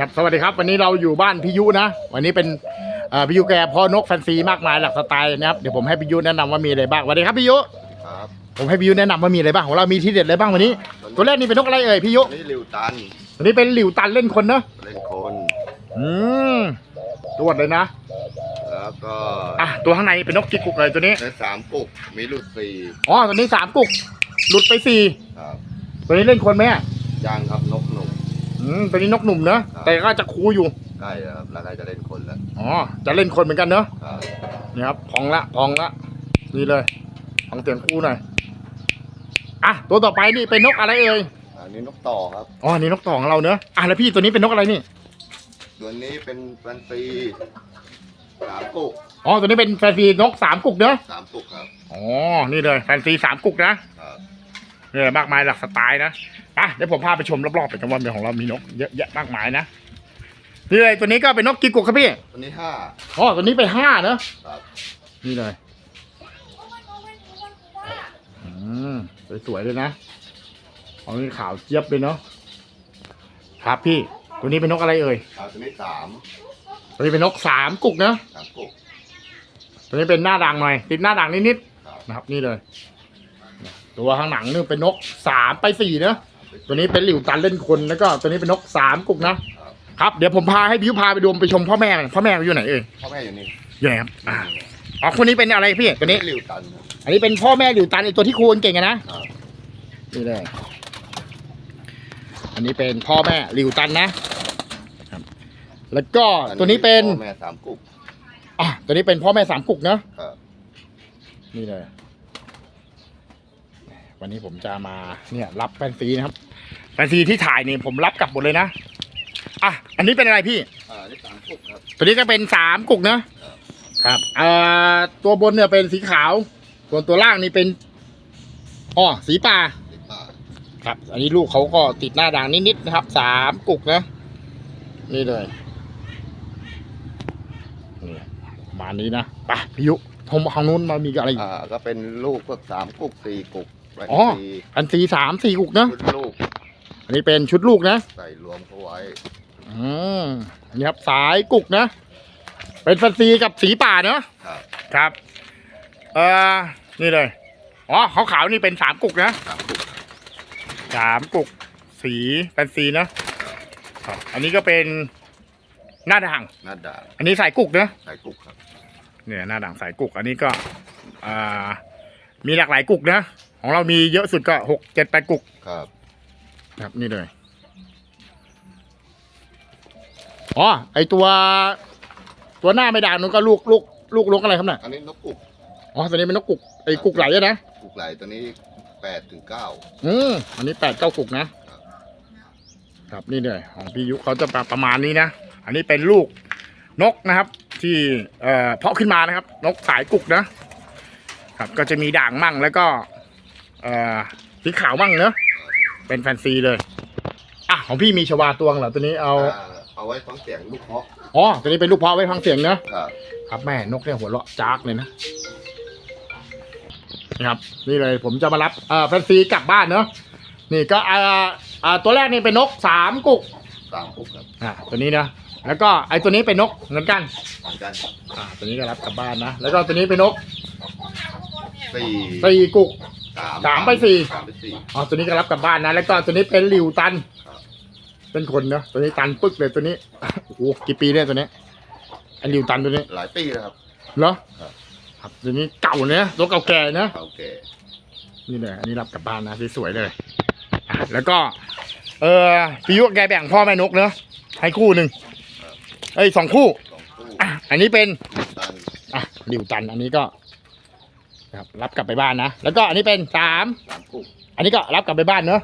ครับสวัสดีครับ วันนี้เราอยู่บ้านพิยุนะ วันนี้เป็นเอ่อพิยุแกพ่อนกแฟนซีมากมายหลากสไตล์นะครับเดี๋ยวผมให้พิยุแนะนำว่ามีอะไรบ้างสวัสดีครับพิยุครับผมให้พิยุแนะนำว่ามีอะไรบ้างของเรามีที่เด็ดอะไรบ้างวันนี้ ตัวแรกนี่เป็นนกอะไรเอ่ยพิยุนี่ริวตันวันนี้เป็นหลิวตันเล่นคนเนอะเล่นคนอืมตรวจเลยนะแล้วก็อะตัวข้างในเป็นนกจิกกุกเลยตัวนี้ในสามกุกมีลูกสี่อ๋อตัวนี้สามกุกหลุดไปสี่ครับตัวนี้เล่นคนไหมอะย่างครับนกหนุ่ม อืมตัวนี้นกหนุ่มเนอะแต่ก็จะคูอยู่ ใกล้แล้วครับแล้วใกล้จะเล่นคนแล้วอ๋อ จะเล่นคนเหมือนกันเนอะครับนี่ครับพองละพองละนี่เลยฟังเสียงคู่หน่อยอะตัวต่อไปนี่เป็นนกอะไรเอ่ยอันนี้นกต่อครับอ๋อนี่นกต่อของเราเนอะอะแล้วพี่ตัวนี้เป็นนกอะไรนี่ตัวนี้เป็นแฟนซีสามกุกอ๋อตัวนี้เป็นแฟนซีนกสามกุกเนอะสามกุกครับอ๋อนี่เลยแฟนซีสามกุกนะครับนี่เลยมากมายหลากสไตล์นะ อะเดี๋ยวผมพาไปชมรอบๆไปกันว่าในของเรามีนกเยอะแยะมากมายนะนี่เลยตัวนี้ก็เป็นนกกีกุกครับพี่ตัวนี้ห้าอ๋อตัวนี้ไปห้าเนอะครับนี่เลยอืมสวยๆเลยนะของนี้ขาวเจี๊ยบเลยเนาะครับพี่ ตัวนี้เป็นนกอะไรเอ่ยครับตัวนี้สามตัวนี้เป็นนกสามกุกนะสามกุกตัวนี้เป็นหน้าด่างหน่อย ติดหน้าด่างนิดครับๆนะครับนี่เลย ตัวข้างหลังนี่เป็นนกสามไปสี่เนอะ ตัวนี้เป็นหลิวตันเล่นคนแล้วก็ตัวนี้เป็นนกสามกุกนะครับครับเดี๋ยวผมพาให้บิวพาไปดูไปชมพ่อแม่หน่อยพ่อแม่เขาอยู่ไหนเอ่ยพ่อแม่อยู่นี่อยู่ไหนครับอ่าอ๋อคนนี้เป็นอะไรพี่ตัวนี้ริวตันครับอันนี้เป็นพ่อแม่หลิวตันไอตัวที่คูณเก่งอะนะครับนี่เลยอันนี้เป็นพ่อแม่หลิวตันนะครับแล้วก็ตัวนี้เป็นพ่อแม่สามกุกอะตัวนี้เป็นพ่อแม่สามกุกเนอะครับนี่เลย วันนี้ผมจะมาเนี่ยรับแฟนซีนะครับ แฟนซีที่ถ่ายนี่ผมรับกลับหมดเลยนะอะอันนี้เป็นอะไรพี่อ่านี่สามกุกครับ ตัวนี้ก็เป็นสามกุกเนอะครับเอ่อตัวบนเนี่ยเป็นสีขาว ส่วนตัวล่างนี่เป็นอ๋อสีป่าติดป่าครับ อันนี้ลูกเขาก็ติดหน้าด่างนิดๆนะครับสามกุกนะนี่เลยนี่ประมาณนี้นะไปพิยุทงทางนู้นมามีอะไรอีกอ่าก็เป็นลูกพวกสามกุกสี่กุก แฟนอ๋อซีอันสีสามสี่กุกนะชุดลูกอันนี้เป็นชุดลูกนะใส่รวมเขาไว้อืมนี่ครับสายกุกนะ เป็นฟันซีกับสีป่าเนอะครับครับ เอ่อนี่เลยอ๋อขาวขาวๆนี่เป็นสามกุกนะสามกุกสามกุก สีแฟนซีนะครับอันนี้ก็เป็นหน้าด่าง หน้าด่างอันนี้สายกุกนะใส่กุกครับ เนี่ยหน้าด่างสายกุก อันนี้ก็อ่ามีหลากหลายกุกนะ ของเรามีเยอะสุดก็หกเจ็ดแปดกุกครับ ครับนี่เลยอ๋อไอตัว ตัวหน้าไม่ด่างนู้นก็ลูกลูกลูกลกอะไรครับเนี่ยอันนี้นกกุกอ๋อตัวนี้เป็นนกกุกไอกุกไหลอะนะกุกไหลตัวนี้แปดถึงเก้าอืมอันนี้แปดเก้ากุกนะ ครับนี่เลยของพี่ยุเขาจะประประมาณนี้นะอันนี้เป็นลูกนกนะครับ ที่เอ่อเพาะขึ้นมานะครับ นกสายกุกนะครับ ก็จะมีด่างมั่งแล้วก็เอ่อสีขาวมั่งเนอะเป็นแฟนซีเลย อะของพี่มีชวาตวงเหรอตัวนี้เอาอ่าเอาไว้ฟังเสียงลูกเพาะอ๋อตัวนี้เป็นลูกเพาะไว้ฟังเสียงเนอะครับครับแม่นกเนี่ยหัวเราะจากเลยนะนี่ครับ นี่เลยผมจะมารับเอ่อแฟนซีกลับบ้านเนอะนี่ก็อ่าอ่าตัวแรกนี่เป็นนกสามกุกสามกุกครับอ่าตัวนี้นะแล้วก็ไอตัวนี้เป็นนกเหมือนกันเหมือนกันอ่าตัวนี้ก็รับกลับบ้านนะแล้วก็ตัวนี้เป็นนกสี่สี่กุก สามสามไปสี่สามไปสี่ อ๋อตัวนี้ก็รับกลับบ้านนะ แล้วก็ตัวนี้เป็นหลิวตัน ครับ เป็นคนเนาะตัวนี้ตันปึ๊กเลยตัวนี้ โอ้โหกี่ปีเนี่ยตัวนี้ไอหลิวตันตัวนี้หลายปีแล้วครับ เหรอครับ ครับตัวนี้เก่าเนี่ยตัวเก่าแก่นะเขาแก่นี่เลยอันนี้รับกลับบ้านนะสวยๆเลยอะแล้วก็ เออพี่ยุแกแบ่งพ่อแม่นกเนาะให้คู่หนึ่งเอ้ยสองคู่สองคู่อะอันนี้เป็น ตันอะหลิวตัน อันนี้ก็ ครับรับกลับไปบ้านนะแล้วก็อันนี้เป็นสามสามกุกอันนี้ก็รับกลับไปบ้านเนอะ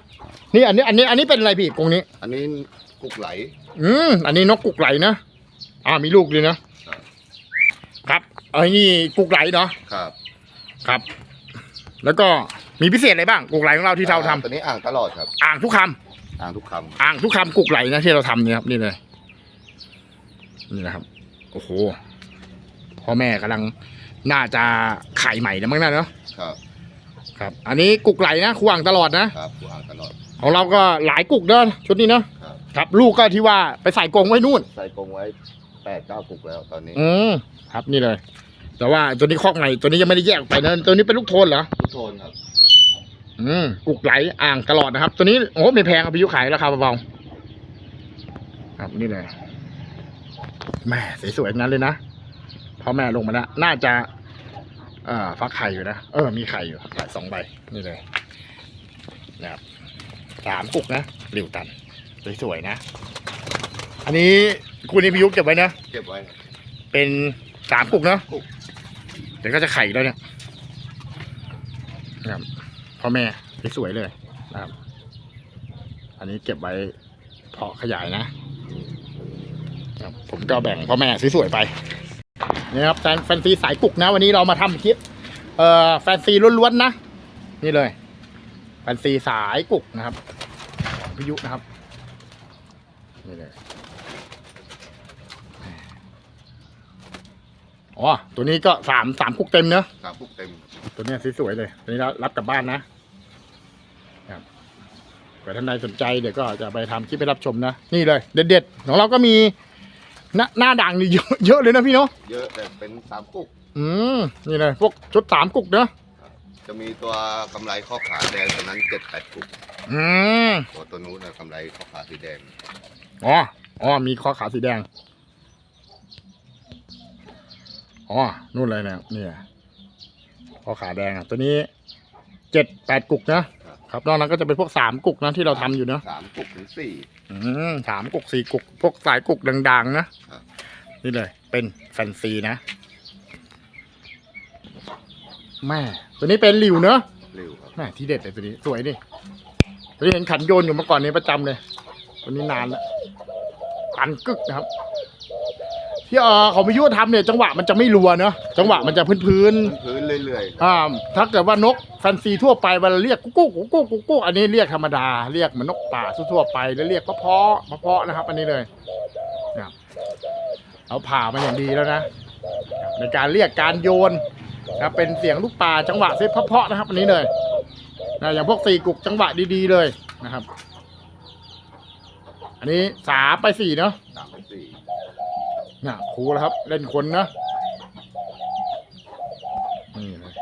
นี่อันนี้อันนี้อันนี้เป็นอะไรพี่กรงนี้ อันนี้กุกไหล อืมอันนี้นกกุกไหลนะอ่ามีลูกด้วยนะครับ ครับเอ้ยนี่กุกไหลเนาะครับครับ แล้วก็มีพิเศษอะไรบ้างกุกไหลของเราที่เราทำตัวนี้อ่างตลอดครับ อ่างทุกคำอ่างทุกคอ่างทุกคำกุกไหลนะที่เราทำเนี่ยครับนี่เลยนี่นะครับโอ้โหพ่อแม่กำลัง น่าจะไข่ใหม่แล้วมั้งนะเนาะำครับครับ อันนี้กุกไหลนะขวางตลอดนะครับกูอ่างตลอด ของเราก็หลายกุกเด้อชุดนี้เนาะครับ ครับ ลูกก็ที่ว่าไปใส่กรงไว้นู่น ใส่กรงไว้แปดเก้ากุกแล้วตอนนี้อืมครับนี่เลย แต่ว่าตัวนี้คอกในตัวนี้ยังไม่ได้แยกออกไปนะตัวนี้เป็นลูกโทนเหรอทุกโทนครับอืมกุกไหลอ่างตลอดนะครับ ตัวนี้โอ้ไม่แพงเอาไปยุขายราคาเบาๆครับนี่เลยแม่สวยๆทั้งนั้นเลยนะ พ่อแม่ลงมาแล้วน่าจะเอ่อฟักไข่อยู่นะเออมีไข่อยู่ไข่สองใบนี่เลยนะครับสามกุกนะหลิวตันสวยๆนะ อันนี้คู่นี้พี่ยุกเก็บไว้นะเก็บไว้ครับเป็นสามกุกเนาะกุกเดี๋ยวก็จะไข่แล้วเนี่ยนะครับพ่อแม่สวยๆเลยนะครับ อันนี้เก็บไว้เพาะขยายนะครับผมก็แบ่งพ่อแม่สวยๆไป นี่ครับแฟนแฟนซีสายกุกนะ วันนี้เรามาทำคลิปเอ่อแฟนซีล้วนๆนะ นี่เลยแฟนซีสายกุกนะครับพิยุนะครับ นี่เลยอ๋อตัวนี้ก็สามสามกุกเต็มเนอะสามกุกเต็ม ตัวเนี้ยสวยๆเลย ตัวนี้เรารับกลับบ้านนะครับเผื่อท่านใดสนใจเดี๋ยวก็จะไปทำคลิปไปรับชมนะ นี่เลย เด็ดๆของเราก็มี หน้าหน้าด่างนี่เยอะเยอะเลยนะพี่เนาะเยอะแต่เป็นสามกุก อืมนี่เลยพวกชุดสามกุกเนอะจะมีตัวกำไรข้อขาแดงตัวนั้นเจ็ดแปดกุกอืมตัวตัวนู้นนะกำไรข้อขาสีแดงอ๋ออ๋อมีคอขาวสีแดงอ๋อนู่นเลยนะเนี่ยคอขาแดงอะตัวนี้เจ็ดแปดกุกนะ ครับนอกนั้นก็จะเป็นพวกสามกุกนะที่เราทำอยู่เนอะสามกุกถึงสี่ อืมสามกุกสี่กุก พวกสายกุกดังๆนะครับ นี่เลย เป็นแฟนซีนะแม่ตัวนี้เป็นหลิวเนอะเร็วครับ แม่ที่เด็ดเลยตัวนี้สวยดิตัวนี้เห็นขันโยนอยู่เมื่อก่อนนี้ประจำเลยตัวนี้นานแล้วขันกึกนะครับ ที่เออของพิยุทำเนี่ยจังหวะมันจะไม่รัวเนอะจังหวะมันจะพื้นพื้นๆพื้นๆเรื่อยอ่าถ้าเกิดว่านกแฟนซีทั่วไปเวลาเรียกกุ๊กกุ๊กกุ๊กกุ๊กกุ๊กกุ๊กอันนี้เรียกธรรมดาเรียกเหมือนนกป่าทั่วๆไปแล้วเรียกเพราะเพราะเพราะๆนะครับ อันนี้เลยนะครับเอาผ่ามาอย่างดีแล้วนะ ในการเรียกการโยนนะครับเป็นเสียงลูกป่าจังหวะเซฟเพราะๆนะครับ อันนี้เลยนะอย่างพวกสี่กุกจังหวะดีๆเลยนะครับ อันนี้สามไปสี่เนาะๆสามถึงสี่เนี่ยครูแล้วครับ เล่นคนนะนี่เลย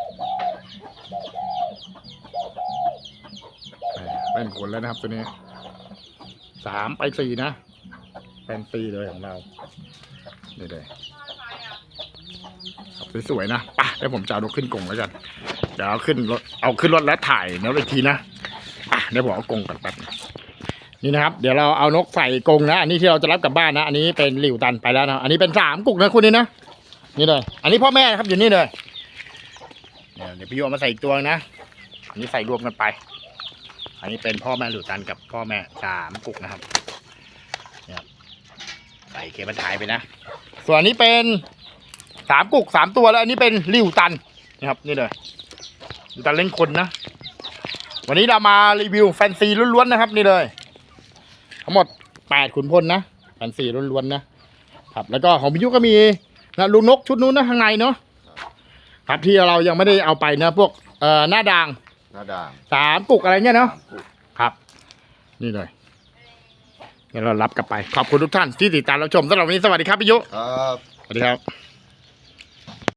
เล่นคนแล้วนะครับตัวนี้สามไปสี่นะแฟนซีเลยของเรานี่เลยสวยๆนะป่ะเดี๋ยวผมจะเอานกขึ้นกรงแล้วกัน เดี๋ยวเอาขึ้นรถเอาขึ้นรถแล้วถ่ายเดี๋ยวอีกทีนะป่ะเดี๋ยวผมเอากรงกันแป๊บ นี่นะครับ เดี๋ยวเราเอานกใส่กรงนะ อันนี้ที่เราจะรับกลับบ้านนะ อันนี้เป็นหลิวตันไปแล้วนะ อันนี้เป็นสามกุกนะคุณนี่นะ นี่เลย อันนี้พ่อแม่นะครับอยู่นี่เลย เดี๋ยวพี่โยมาใส่อีกตัวนะ อันนี้ใส่รวมกันไป อันนี้เป็นพ่อแม่หลิวตันกับพ่อแม่สามกุกนะครับนะครับใส่เคบันทายไปนะ ส่วนนนี้เป็นสามกุกสามตัวแล้วอันนี้เป็นหลิวตันนะครับนี่เลยหลิวตันเล่นคนนะ วันนี้เรามารีวิวแฟนซีล้วนๆนะครับ นี่เลย ทั้งหมดแปดขุนพลนะแฟนซีล้วนๆนะครับแล้วก็ของพิยุก็มีนะลูกนกชุดนู้นนะข้างในเนาะครับที่เรายังไม่ได้เอาไปนะพวกเอ่อหน้าด่างหน้าด่างสามกุกอะไรเงี้ยเนาะสามกุกครับ นี่เลยเดี๋ยวเรารับกลับไป ขอบคุณทุกท่านที่ติดตามรับชมสำหรับวันนี้สวัสดีครับพิยุครับสวัสดีครับ